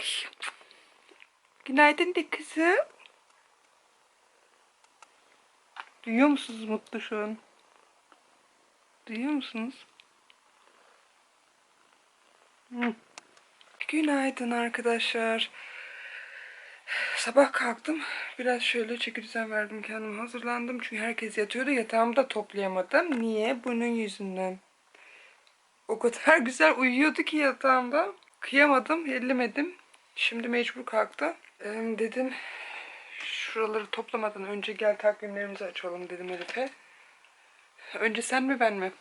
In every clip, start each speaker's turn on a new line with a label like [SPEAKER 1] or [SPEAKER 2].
[SPEAKER 1] Oy. Günaydın de kızım. Duyuyor musunuz Mutlu şu an? Duyuyor musunuz? Hı. Günaydın arkadaşlar. Sabah kalktım. Biraz şöyle çeki düzen verdim kendime. Hazırlandım. Çünkü herkes yatıyordu. Yatağımı da toplayamadım. Niye? Bunun yüzünden. O kadar güzel uyuyordu ki yatağımda. Kıyamadım, ellemedim. Şimdi mecbur kalktı. Ee, dedim şuraları toplamadan önce gel takvimlerimizi açalım dedim Elif'e. Önce sen mi ben mi?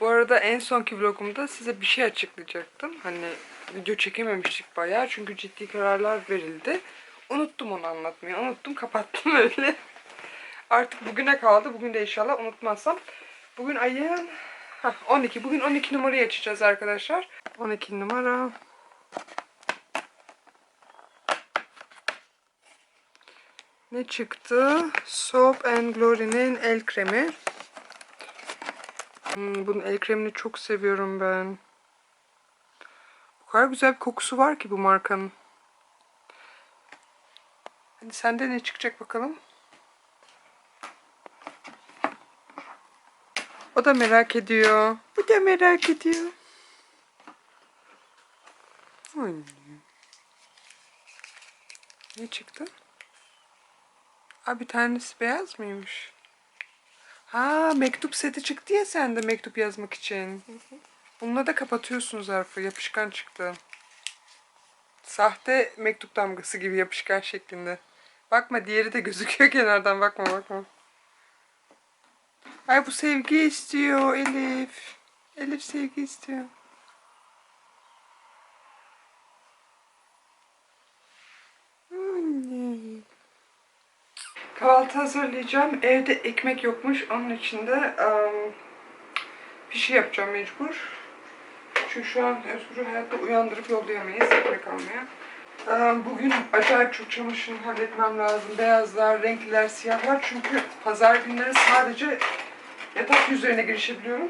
[SPEAKER 1] Bu arada en sonki vlogumda size bir şey açıklayacaktım. Hani video çekememiştik bayağı çünkü ciddi kararlar verildi. Unuttum onu anlatmayı. Unuttum kapattım öyle. Artık bugüne kaldı. Bugün de inşallah unutmazsam. Bugün ayın Hah, 12. Bugün 12 numarayı açacağız arkadaşlar. 12 numara. Ne çıktı? Soap and Glory'nin el kremi. Hmm, bunun el kremini çok seviyorum ben. Bu kadar güzel bir kokusu var ki bu markanın. Hadi sende ne çıkacak bakalım. O da merak ediyor. Bu da merak ediyor. Anne. Ne çıktı? Aa, bir tanesi beyaz mıymış? Ha mektup seti çıktı ya sende mektup yazmak için. Bununla da kapatıyorsun zarfı. Yapışkan çıktı. Sahte mektup damgası gibi yapışkan şeklinde. Bakma diğeri de gözüküyor kenardan. Bakma bakma. Ay bu sevgi istiyor Elif. Elif sevgi istiyor. Hazırlayacağım. Evde ekmek yokmuş. Onun için de um, bir şey yapacağım mecbur. Çünkü şu an Özgür'ü hayatta uyandırıp yollayamayız ekmek almaya. Um, bugün acayip çok çamaşır halletmem lazım. Beyazlar, renkliler, siyahlar. Çünkü pazar günleri sadece yatak üzerine girişebiliyorum.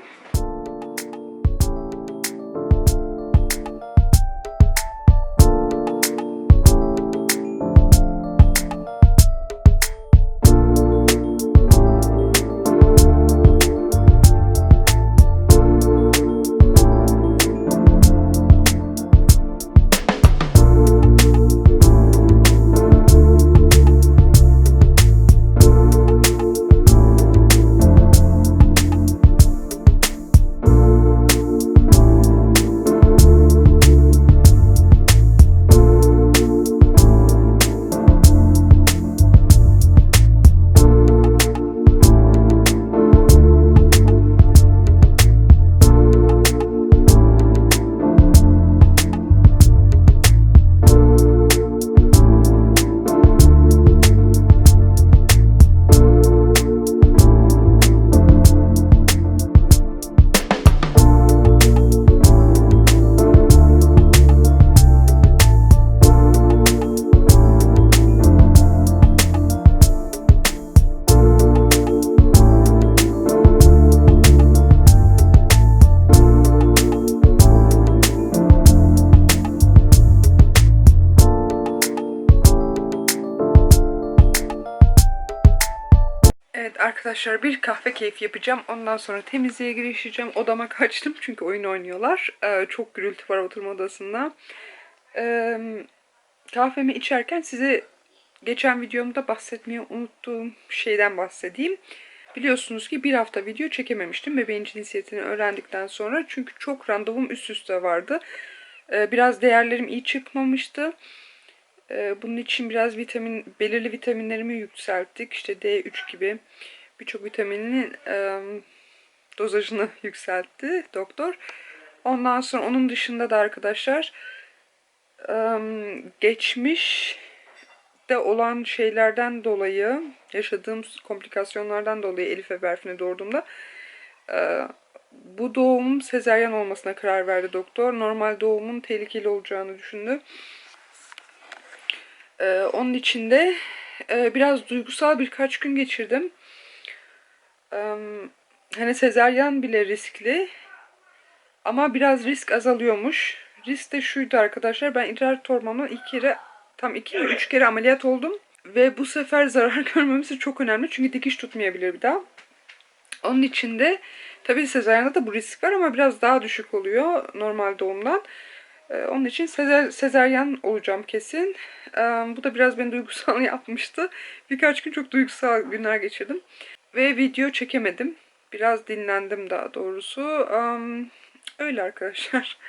[SPEAKER 1] Arkadaşlar bir kahve keyfi yapacağım. Ondan sonra temizliğe girişeceğim. Odama kaçtım çünkü oyun oynuyorlar. Ee, çok gürültü var oturma odasında. Ee, kahvemi içerken size geçen videomda bahsetmeyi unuttuğum şeyden bahsedeyim. Biliyorsunuz ki bir hafta video çekememiştim bebeğin cinsiyetini öğrendikten sonra. Çünkü çok randevum üst üste vardı. Ee, biraz değerlerim iyi çıkmamıştı. Ee, bunun için biraz vitamin, belirli vitaminlerimi yükselttik. İşte D3 gibi birçok vitaminin e, dozajını yükseltti doktor. Ondan sonra onun dışında da arkadaşlar e, geçmiş de olan şeylerden dolayı yaşadığım komplikasyonlardan dolayı Elif'e Berfin'e doğurduğumda e, bu doğumum sezeryan olmasına karar verdi doktor. Normal doğumun tehlikeli olacağını düşündü. Ee, onun için de e, biraz duygusal birkaç gün geçirdim. Hani sezaryen bile riskli. Ama biraz risk azalıyormuş. risk de şuydu arkadaşlar. Ben idrar torbamdan iki kere tam iki mi üç kere ameliyat oldum. Ve bu sefer zarar görmemesi çok önemli. Çünkü dikiş tutmayabilir bir daha. Onun için de tabii sezaryanda da bu risk var ama biraz daha düşük oluyor normal doğumdan. Onun için sezer, sezeryan olacağım kesin. Ee, bu da biraz beni duygusal yapmıştı. Birkaç gün çok duygusal günler geçirdim. Ve video çekemedim. Biraz dinlendim daha doğrusu. Ee, öyle arkadaşlar.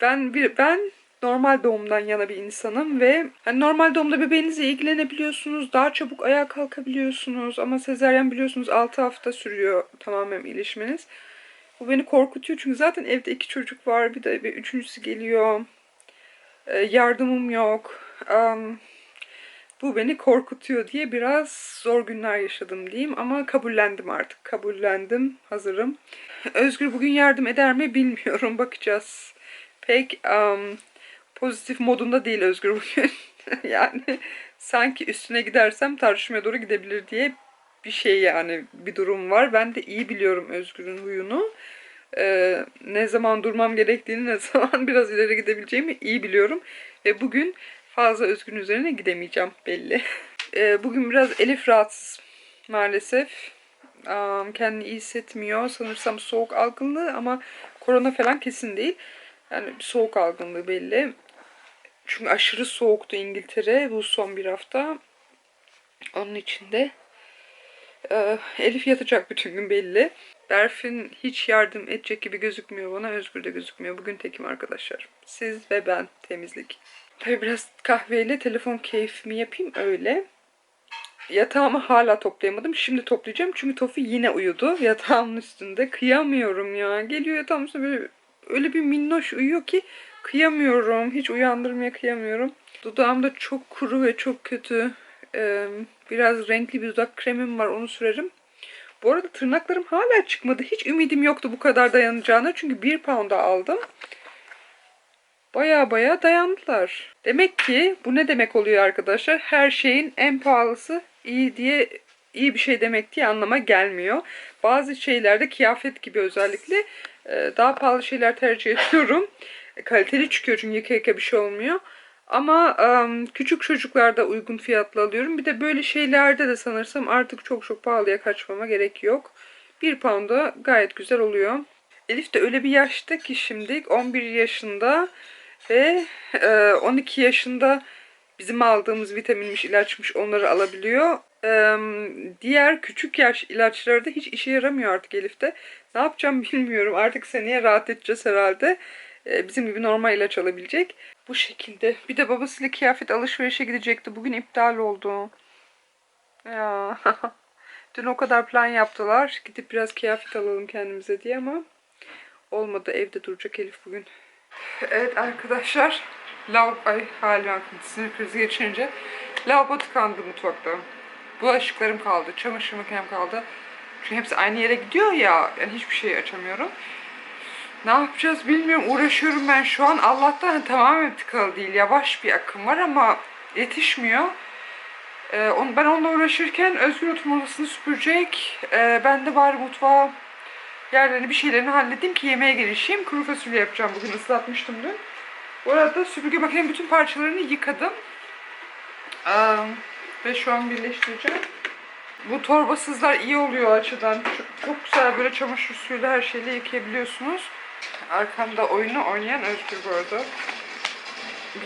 [SPEAKER 1] Ben bir ben normal doğumdan yana bir insanım ve hani normal doğumda bebeğinizle ilgilenebiliyorsunuz. Daha çabuk ayağa kalkabiliyorsunuz. Ama sezeryan biliyorsunuz 6 hafta sürüyor tamamen iyileşmeniz. Bu beni korkutuyor çünkü zaten evde iki çocuk var. Bir de bir üçüncüsü geliyor. Ee, yardımım yok. Am, bu beni korkutuyor diye biraz zor günler yaşadım diyeyim. Ama kabullendim artık. Kabullendim. Hazırım. Özgür bugün yardım eder mi bilmiyorum. Bakacağız. Pek am, pozitif modunda değil Özgür bugün. yani sanki üstüne gidersem tartışmaya doğru gidebilir diye bir şey yani bir durum var. Ben de iyi biliyorum Özgür'ün huyunu. Ee, ne zaman durmam gerektiğini, ne zaman biraz ileri gidebileceğimi iyi biliyorum. Ve bugün fazla Özgür'ün üzerine gidemeyeceğim belli. Ee, bugün biraz Elif rahatsız maalesef. Am, kendini iyi hissetmiyor. Sanırsam soğuk algınlığı ama korona falan kesin değil. Yani soğuk algınlığı belli. Çünkü aşırı soğuktu İngiltere bu son bir hafta. Onun için de ee, Elif yatacak bütün gün belli. Berfin hiç yardım edecek gibi gözükmüyor bana. Özgür de gözükmüyor. Bugün tekim arkadaşlar. Siz ve ben temizlik. Tabii biraz kahveyle telefon keyfimi yapayım öyle. Yatağımı hala toplayamadım. Şimdi toplayacağım çünkü Tofi yine uyudu yatağımın üstünde. Kıyamıyorum ya. Geliyor yatağımın üstünde böyle öyle bir minnoş uyuyor ki kıyamıyorum. Hiç uyandırmaya kıyamıyorum. Dudağım da çok kuru ve çok kötü. Ee, biraz renkli bir dudak kremim var onu sürerim. Bu arada tırnaklarım hala çıkmadı. Hiç ümidim yoktu bu kadar dayanacağına. Çünkü bir pound'a aldım. Baya baya dayandılar. Demek ki bu ne demek oluyor arkadaşlar? Her şeyin en pahalısı iyi diye iyi bir şey demek diye anlama gelmiyor. Bazı şeylerde kıyafet gibi özellikle e, daha pahalı şeyler tercih ediyorum. E, Kaliteli çıkıyor çünkü yıka yıka bir şey olmuyor. Ama em, küçük çocuklarda uygun fiyatlı alıyorum. Bir de böyle şeylerde de sanırsam artık çok çok pahalıya kaçmama gerek yok. Bir pound'a gayet güzel oluyor. Elif de öyle bir yaşta ki şimdi 11 yaşında ve e, 12 yaşında bizim aldığımız vitaminmiş, ilaçmış onları alabiliyor. Diğer küçük yaş ilaçları da hiç işe yaramıyor artık Elif'te. Ne yapacağım bilmiyorum. Artık seneye rahat edeceğiz herhalde. Ee, bizim gibi normal ilaç alabilecek. Bu şekilde. Bir de babasıyla kıyafet alışverişe gidecekti. Bugün iptal oldu. Ya. Dün o kadar plan yaptılar. Gidip biraz kıyafet alalım kendimize diye ama olmadı. Evde duracak Elif bugün. Evet arkadaşlar. Lav ay hala sinir krizi geçirince lavabo tıkandı mutfakta. Bulaşıklarım kaldı, çamaşır makinem kaldı. Çünkü hepsi aynı yere gidiyor ya. Yani hiçbir şey açamıyorum. Ne yapacağız bilmiyorum. Uğraşıyorum ben şu an. Allah'tan tamamen tıkalı değil. Yavaş bir akım var ama yetişmiyor. Ee, ben onunla uğraşırken Özgür oturma odasını süpürecek. Ee, ben de bari mutfağa yerlerini bir şeylerini halledeyim ki yemeğe girişeyim. Kuru fasulye yapacağım bugün ıslatmıştım dün. Bu arada süpürge makinenin bütün parçalarını yıkadım. Ee, ve şu an birleştireceğim. Bu torbasızlar iyi oluyor açıdan. Çok, çok güzel böyle çamaşır suyuyla her şeyle yıkayabiliyorsunuz. Arkamda oyunu oynayan Özgür bu arada.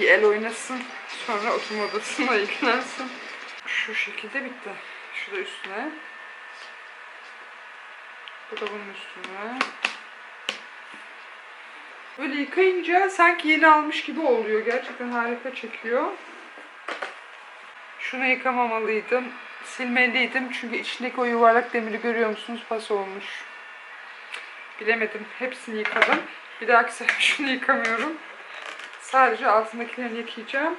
[SPEAKER 1] Bir el oynasın. Sonra oturma odasına ilgilensin. Şu şekilde bitti. Şu da üstüne. Bu da bunun üstüne. Böyle yıkayınca sanki yeni almış gibi oluyor. Gerçekten harika çekiyor. Şunu yıkamamalıydım. Silmeliydim çünkü içindeki o yuvarlak demiri görüyor musunuz? Pas olmuş. Bilemedim. Hepsini yıkadım. Bir dahaki sefer şunu yıkamıyorum. Sadece altındakilerini yıkayacağım.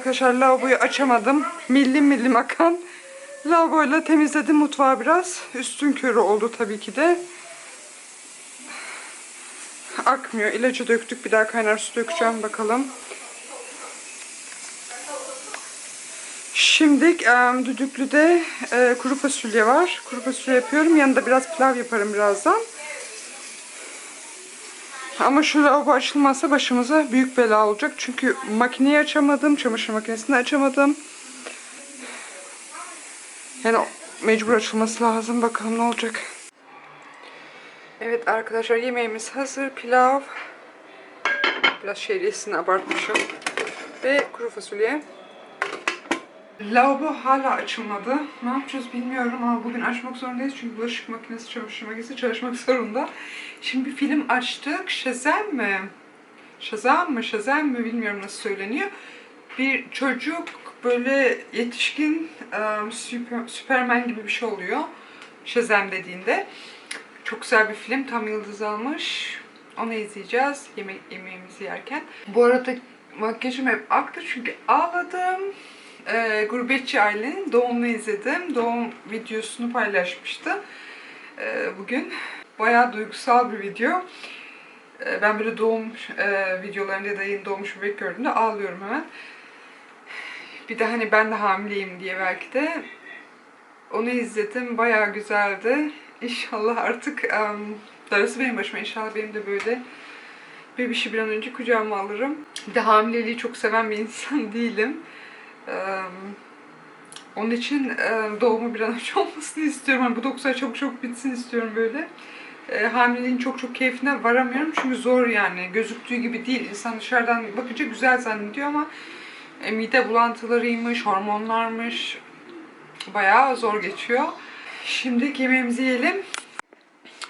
[SPEAKER 1] Arkadaşlar lavaboyu açamadım. Millim millim akan lavaboyla temizledim mutfağı biraz. Üstün körü oldu tabii ki de. akmıyor. İlacı döktük. Bir daha kaynar su dökeceğim bakalım. Şimdi düdüklüde e, kuru fasulye var. Kuru fasulye yapıyorum. Yanında biraz pilav yaparım birazdan. Ama şu lavabo açılmazsa başımıza büyük bela olacak. Çünkü makineyi açamadım. Çamaşır makinesini açamadım. Yani mecbur açılması lazım. Bakalım ne olacak. Evet arkadaşlar yemeğimiz hazır. Pilav. Biraz şehriyesini abartmışım. Ve kuru fasulye. Lavabo hala açılmadı. Ne yapacağız bilmiyorum ama bugün açmak zorundayız çünkü bulaşık makinesi, çamaşır makinesi çalışmak zorunda. Şimdi bir film açtık. Shazam mi? Shazam mı? Shazam mı? Bilmiyorum nasıl söyleniyor. Bir çocuk böyle yetişkin süper, Superman gibi bir şey oluyor. Shazam dediğinde. Çok güzel bir film. Tam yıldız almış. Onu izleyeceğiz yemek yemeğimizi yerken. Bu arada makyajım hep aktı çünkü ağladım. Ee, Gurbetçi Aile'nin doğumunu izledim. Doğum videosunu paylaşmıştı ee, bugün. Bayağı duygusal bir video. Ee, ben böyle doğum e, videolarında da yeni doğmuş bebek gördüğümde ağlıyorum hemen. Bir de hani ben de hamileyim diye belki de onu izledim. Bayağı güzeldi. İnşallah artık um, darısı benim başıma. İnşallah benim de böyle bebişi bir an önce kucağıma alırım. Bir de hamileliği çok seven bir insan değilim. Onun için doğumu bir an önce olmasını istiyorum. Yani bu 9 ay çok çok bitsin istiyorum böyle. E, hamileliğin çok çok keyfine varamıyorum çünkü zor yani. Gözüktüğü gibi değil. İnsan dışarıdan bakınca güzel zannediyor ama e, mide bulantılarıymış, hormonlarmış. Bayağı zor geçiyor. Şimdi yemeğimizi yiyelim.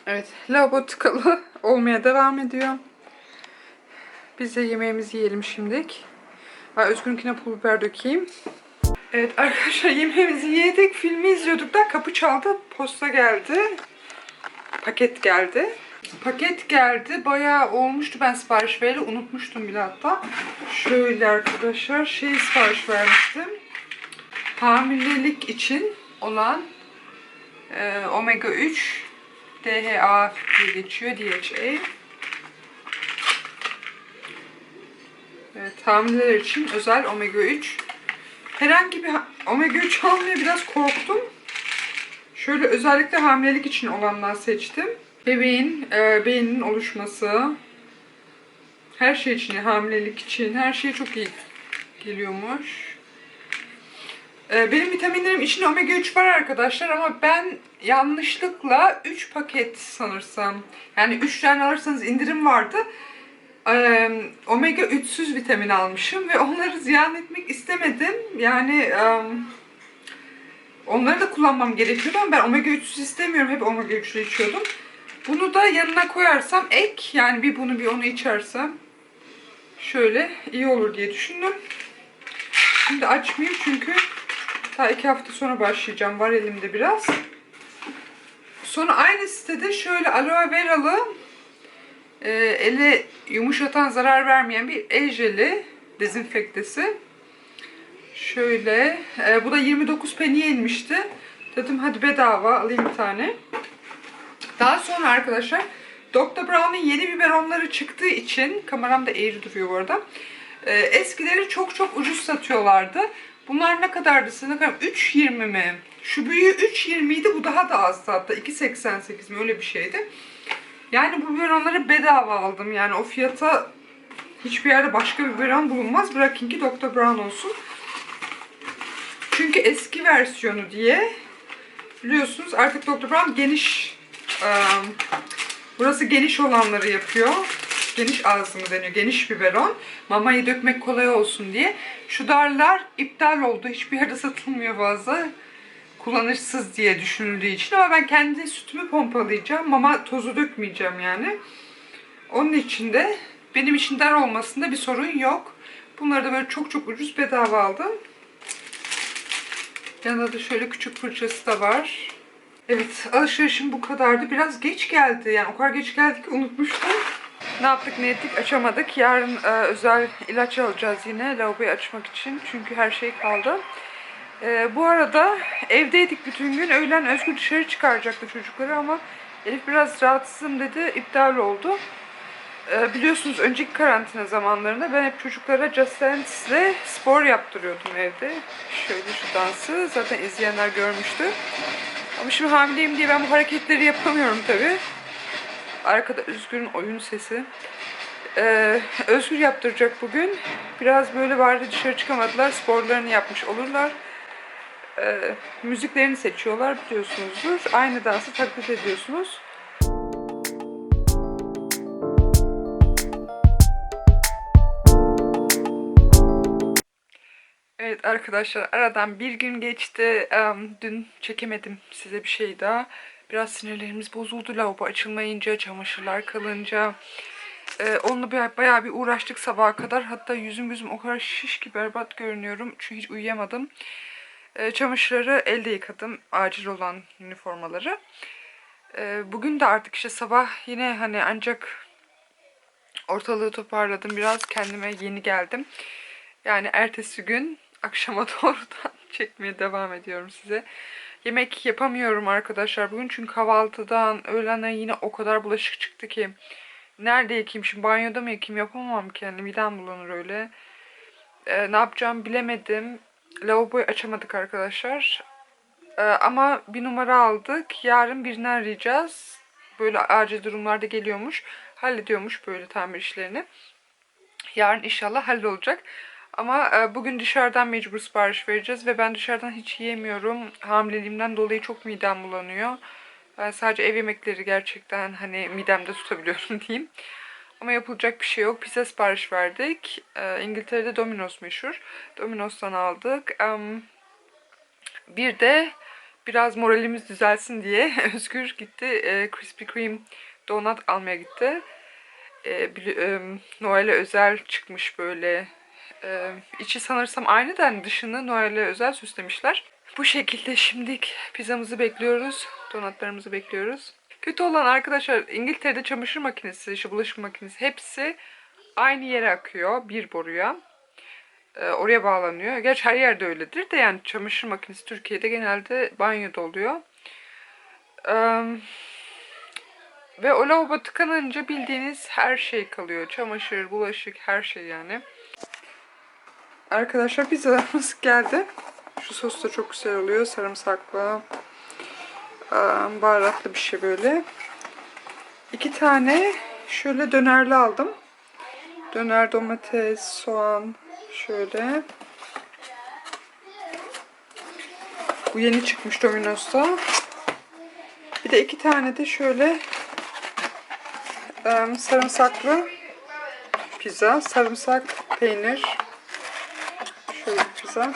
[SPEAKER 1] Evet, lavabo tıkalı olmaya devam ediyor. Biz de yemeğimizi yiyelim şimdilik. Ha, Özgür'ünkine pul biber dökeyim. Evet arkadaşlar yemeğimizi yedik. Filmi izliyorduk da kapı çaldı. Posta geldi. Paket geldi. Paket geldi. Bayağı olmuştu ben sipariş vereli. Unutmuştum bile hatta. Şöyle arkadaşlar şey sipariş vermiştim. Hamilelik için olan e, omega 3 DHA diye geçiyor. DHA. Evet, hamileler için özel omega 3. Herhangi bir omega 3 almaya biraz korktum. Şöyle özellikle hamilelik için olanlar seçtim. Bebeğin e, beyninin oluşması, her şey için, hamilelik için, her şey çok iyi geliyormuş. E, benim vitaminlerim içinde omega 3 var arkadaşlar ama ben yanlışlıkla 3 paket sanırsam, yani 3 tane alırsanız indirim vardı. Ee, omega 3'süz vitamin almışım ve onları ziyan etmek istemedim. Yani onları da kullanmam gerekiyordu ama ben omega 3'süz istemiyorum. Hep omega 3'lü içiyordum. Bunu da yanına koyarsam ek yani bir bunu bir onu içersem şöyle iyi olur diye düşündüm. Şimdi açmayayım çünkü ta iki hafta sonra başlayacağım. Var elimde biraz. Sonra aynı sitede şöyle aloe veralı e, ele yumuşatan, zarar vermeyen bir el jeli dezenfektesi. Şöyle. e, bu da 29 peniye inmişti. Dedim hadi bedava alayım bir tane. Daha sonra arkadaşlar Dr. Brown'un yeni biberonları çıktığı için kameram da eğri duruyor bu arada. E, eskileri çok çok ucuz satıyorlardı. Bunlar ne kadardı kadar? 3.20 mi? Şu büyüğü 3.20 idi. Bu daha da azdı hatta. 2.88 mi? Öyle bir şeydi. Yani bu biberonları bedava aldım. Yani o fiyata hiçbir yerde başka bir biberon bulunmaz. Bırakın ki Dr. Brown olsun. Çünkü eski versiyonu diye biliyorsunuz artık Dr. Brown geniş ıı, burası geniş olanları yapıyor. Geniş ağzı mı deniyor? Geniş biberon. Mamayı dökmek kolay olsun diye. Şu darlar iptal oldu. Hiçbir yerde satılmıyor fazla kullanışsız diye düşünüldüğü için ama ben kendi sütümü pompalayacağım. Mama tozu dökmeyeceğim yani. Onun için de benim için dar olmasında bir sorun yok. Bunları da böyle çok çok ucuz bedava aldım. Yanında da şöyle küçük fırçası da var. Evet alışverişim bu kadardı. Biraz geç geldi yani o kadar geç geldi ki unutmuştum. Ne yaptık ne ettik açamadık. Yarın e, özel ilaç alacağız yine lavaboyu açmak için. Çünkü her şey kaldı. Ee, bu arada evdeydik bütün gün. Öğlen Özgür dışarı çıkaracaktı çocukları ama Elif biraz rahatsızım dedi. iptal oldu. Ee, biliyorsunuz önceki karantina zamanlarında ben hep çocuklara Just Dance'le spor yaptırıyordum evde. Şöyle şu dansı zaten izleyenler görmüştü. Ama şimdi hamileyim diye ben bu hareketleri yapamıyorum tabi. Arkada Özgür'ün oyun sesi. Ee, Özgür yaptıracak bugün. Biraz böyle vardı dışarı çıkamadılar. Sporlarını yapmış olurlar. Ee, müziklerini seçiyorlar biliyorsunuzdur. Aynı dansı taklit ediyorsunuz. Evet arkadaşlar aradan bir gün geçti. Dün çekemedim size bir şey daha. Biraz sinirlerimiz bozuldu lavabo açılmayınca, çamaşırlar kalınca. Ee, onunla bir, bayağı bir uğraştık sabaha kadar. Hatta yüzüm yüzüm o kadar şiş ki berbat görünüyorum. Çünkü hiç uyuyamadım. Ee, çamaşırları elde yıkadım. Acil olan üniformaları. Ee, bugün de artık işte sabah yine hani ancak ortalığı toparladım. Biraz kendime yeni geldim. Yani ertesi gün akşama doğrudan çekmeye devam ediyorum size. Yemek yapamıyorum arkadaşlar bugün çünkü kahvaltıdan öğlenden yine o kadar bulaşık çıktı ki. Nerede yıkayayım şimdi banyoda mı yıkayayım yapamam ki yani midem bulanır öyle. Ee, ne yapacağımı bilemedim. Lavaboyu açamadık arkadaşlar. Ee, ama bir numara aldık. Yarın birini arayacağız. Böyle acil durumlarda geliyormuş. Hallediyormuş böyle tamir işlerini. Yarın inşallah hallolacak. Ama e, bugün dışarıdan mecbur sipariş vereceğiz ve ben dışarıdan hiç yiyemiyorum. Hamileliğimden dolayı çok midem bulanıyor. Ben sadece ev yemekleri gerçekten hani midemde tutabiliyorum diyeyim. Ama yapılacak bir şey yok. Pizza sipariş verdik. E, İngiltere'de Domino's meşhur. Domino's'tan aldık. Bir de biraz moralimiz düzelsin diye Özgür gitti e, Krispy Kreme donut almaya gitti. E, e, Noel'e özel çıkmış böyle ee, içi sanırsam aynı da dışını Noel'e özel süslemişler. Bu şekilde şimdilik pizzamızı bekliyoruz. Donatlarımızı bekliyoruz. Kötü olan arkadaşlar İngiltere'de çamaşır makinesi, işte bulaşık makinesi hepsi aynı yere akıyor. Bir boruya. Ee, oraya bağlanıyor. Gerçi her yerde öyledir de yani çamaşır makinesi Türkiye'de genelde banyoda oluyor. Ee, ve o lavabo tıkanınca bildiğiniz her şey kalıyor. Çamaşır, bulaşık, her şey yani. Arkadaşlar pizzalarımız geldi. Şu sos da çok güzel oluyor. Sarımsaklı, baharatlı bir şey böyle. İki tane şöyle dönerli aldım. Döner domates, soğan şöyle. Bu yeni çıkmış Domino's'ta. Bir de iki tane de şöyle sarımsaklı pizza. Sarımsak, peynir, Şöyle pizza.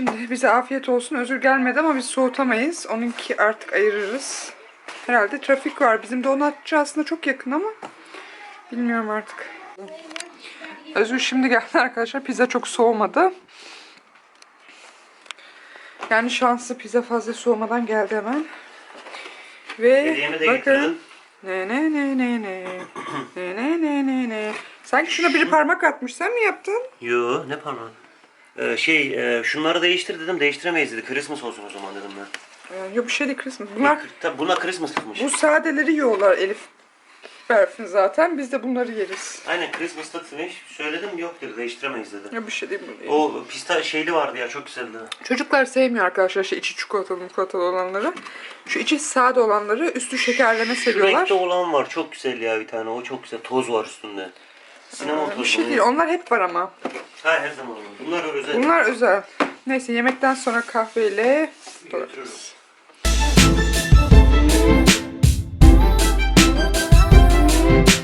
[SPEAKER 1] Şimdi bize afiyet olsun. Özür gelmedi ama biz soğutamayız. Onunki artık ayırırız. Herhalde trafik var. Bizim donatçı aslında çok yakın ama bilmiyorum artık. Özür şimdi geldi arkadaşlar. Pizza çok soğumadı. Yani şanslı pizza fazla soğumadan geldi hemen. Ve bakın. Ne ne ne ne ne. Ne ne ne ne ne. Sanki şuna biri parmak atmış. Sen mi yaptın?
[SPEAKER 2] Yo ne pardon. Ee, şey e, şunları değiştir dedim değiştiremeyiz dedi. Christmas olsun o zaman dedim ben.
[SPEAKER 1] Ee, yok bir şey değil Christmas. Bunlar
[SPEAKER 2] Tabi buna Christmas tutmuş.
[SPEAKER 1] bu sadeleri yiyorlar Elif. Berfin zaten. Biz de bunları yeriz.
[SPEAKER 2] Aynen Christmas tutmuş. Söyledim yok dedi değiştiremeyiz dedi.
[SPEAKER 1] Ya bir şey değil bu.
[SPEAKER 2] O pista şeyli vardı ya çok güzeldi.
[SPEAKER 1] Çocuklar sevmiyor arkadaşlar şey içi çikolatalı çikolatalı olanları. Şu içi sade olanları üstü şekerleme seviyorlar.
[SPEAKER 2] Renkte olan var çok güzel ya bir tane o çok güzel. Toz var üstünde. Sinema
[SPEAKER 1] Bir
[SPEAKER 2] tozu.
[SPEAKER 1] şey değil. Onlar hep var ama.
[SPEAKER 2] Ha her zaman olur. Bunlar özel.
[SPEAKER 1] Bunlar özel. Neyse yemekten sonra kahveyle
[SPEAKER 2] Götürürüm.
[SPEAKER 1] Evet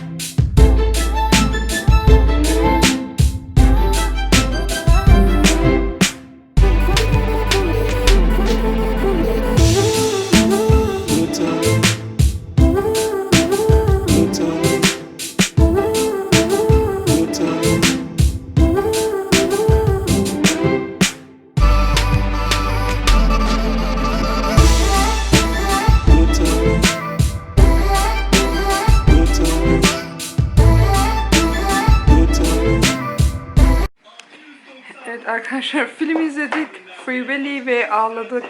[SPEAKER 1] ağladık.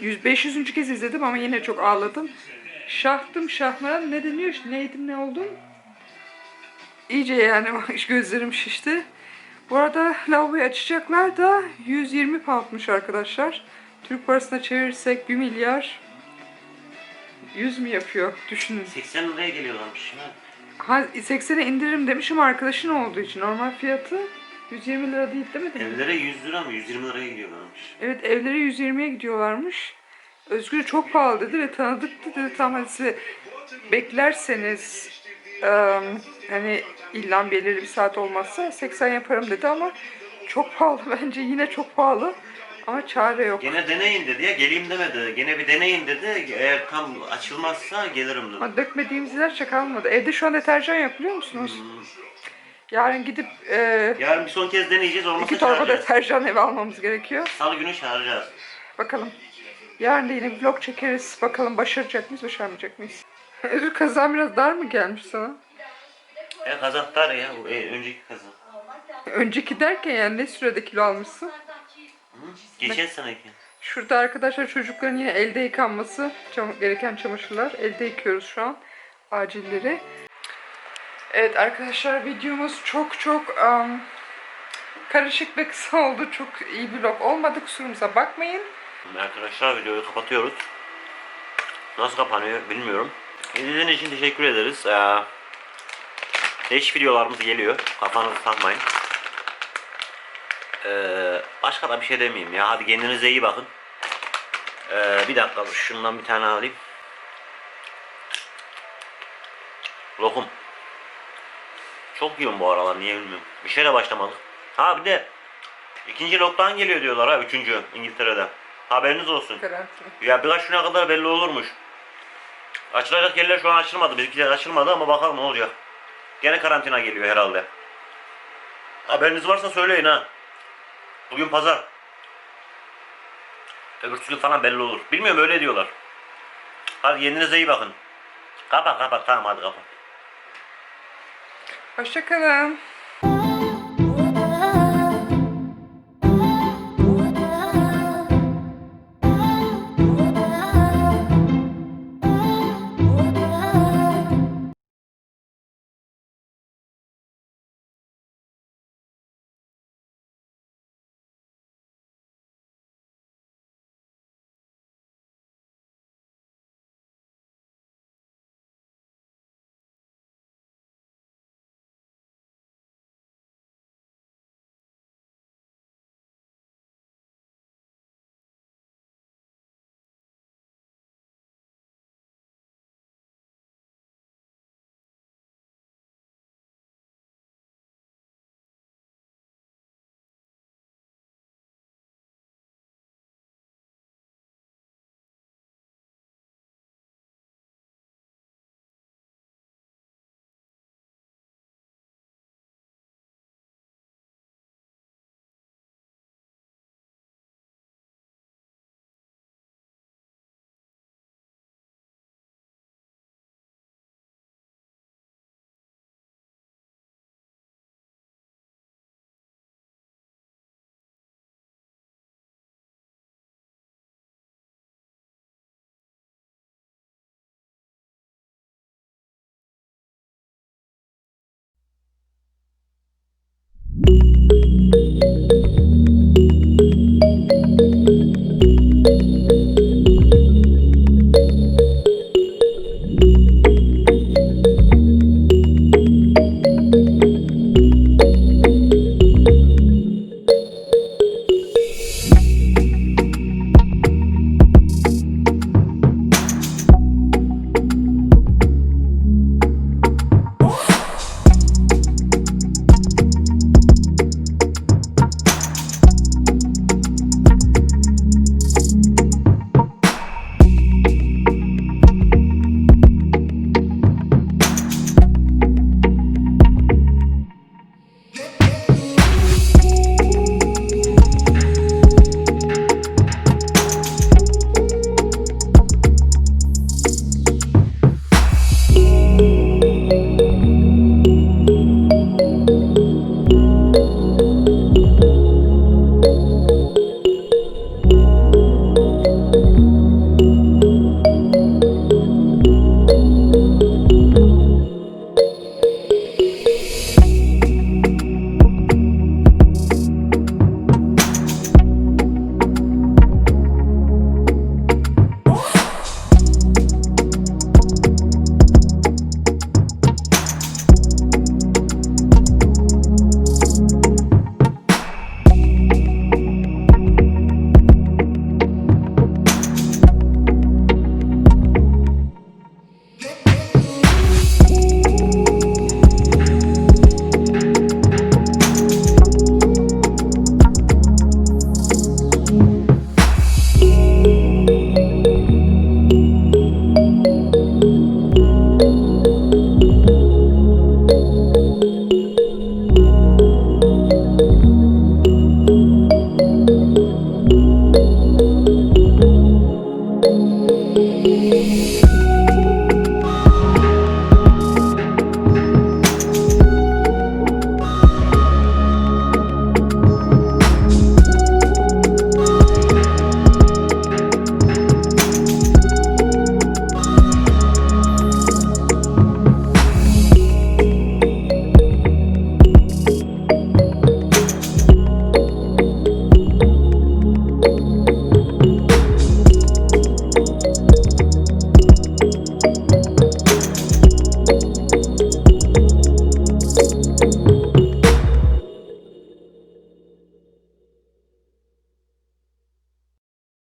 [SPEAKER 1] 100 500. kez izledim ama yine çok ağladım. Şahtım şahmaran ne deniyor neydim ne oldum. İyice yani gözlerim şişti. Bu arada lavaboyu açacaklar da 120 poundmuş arkadaşlar. Türk parasına çevirirsek 1 milyar 100 mü yapıyor düşünün.
[SPEAKER 2] 80 liraya geliyorlarmış. Ha.
[SPEAKER 1] Ha, 80'e indiririm demişim arkadaşın olduğu için. Normal fiyatı 120 lira değil değil mi?
[SPEAKER 2] Evlere 100 lira mı 120 liraya gidiyorlarmış.
[SPEAKER 1] Evet evlere 120'ye gidiyorlarmış. Özgür çok pahalı dedi ve tanıdık dedi. Tamam hadi size beklerseniz hani illa belirli bir saat olmazsa 80 yaparım dedi ama çok pahalı bence yine çok pahalı. Ama çare yok.
[SPEAKER 2] Gene deneyin dedi ya geleyim demedi. Gene bir deneyin dedi. Eğer tam açılmazsa gelirim dedi.
[SPEAKER 1] Ama dökmediğimiz ilaç kalmadı. Evde şu an deterjan yok biliyor musunuz?
[SPEAKER 2] Hmm.
[SPEAKER 1] Yarın gidip eee
[SPEAKER 2] Yarın bir son kez deneyeceğiz. Olmazsa
[SPEAKER 1] iki torba
[SPEAKER 2] çağıracağız.
[SPEAKER 1] deterjan eve almamız gerekiyor.
[SPEAKER 2] Salı günü çağıracağız.
[SPEAKER 1] Bakalım. Yarın da yine bir vlog çekeriz. Bakalım başaracak mıyız, başarmayacak mıyız? Özür kazan biraz dar mı gelmiş sana?
[SPEAKER 2] E kazaklar ya. Bu e, önceki kazak.
[SPEAKER 1] Önceki derken yani ne sürede kilo almışsın?
[SPEAKER 2] Hı? Geçen seneki.
[SPEAKER 1] Şurada arkadaşlar çocukların yine elde yıkanması çam- gereken çamaşırlar. Elde yıkıyoruz şu an. Acilleri. Evet arkadaşlar videomuz çok çok am, karışık ve kısa oldu. Çok iyi bir vlog olmadı. Kusurumuza bakmayın.
[SPEAKER 2] Arkadaşlar videoyu kapatıyoruz. Nasıl kapanıyor bilmiyorum. İzlediğiniz için teşekkür ederiz. Ee, değişik videolarımız geliyor. Kafanızı takmayın. Ee, başka da bir şey demeyeyim ya. Hadi kendinize iyi bakın. Ee, bir dakika şundan bir tane alayım. Lokum. Çok yiyorum bu aralar niye bilmiyorum. Bir şeyle başlamadık. Ha bir de ikinci lockdown geliyor diyorlar ha. Üçüncü İngiltere'de. Haberiniz olsun.
[SPEAKER 1] Karantina.
[SPEAKER 2] Ya birkaç güne kadar belli olurmuş. Açılacak yerler şu an açılmadı. Bizimkiler açılmadı ama bakalım ne olacak. Gene karantina geliyor herhalde. Haberiniz varsa söyleyin ha. Bugün pazar. Öbürsü gün falan belli olur. Bilmiyorum öyle diyorlar. Hadi kendinize iyi bakın. Kapat kapat tamam hadi kapat.
[SPEAKER 1] Hoşçakalın.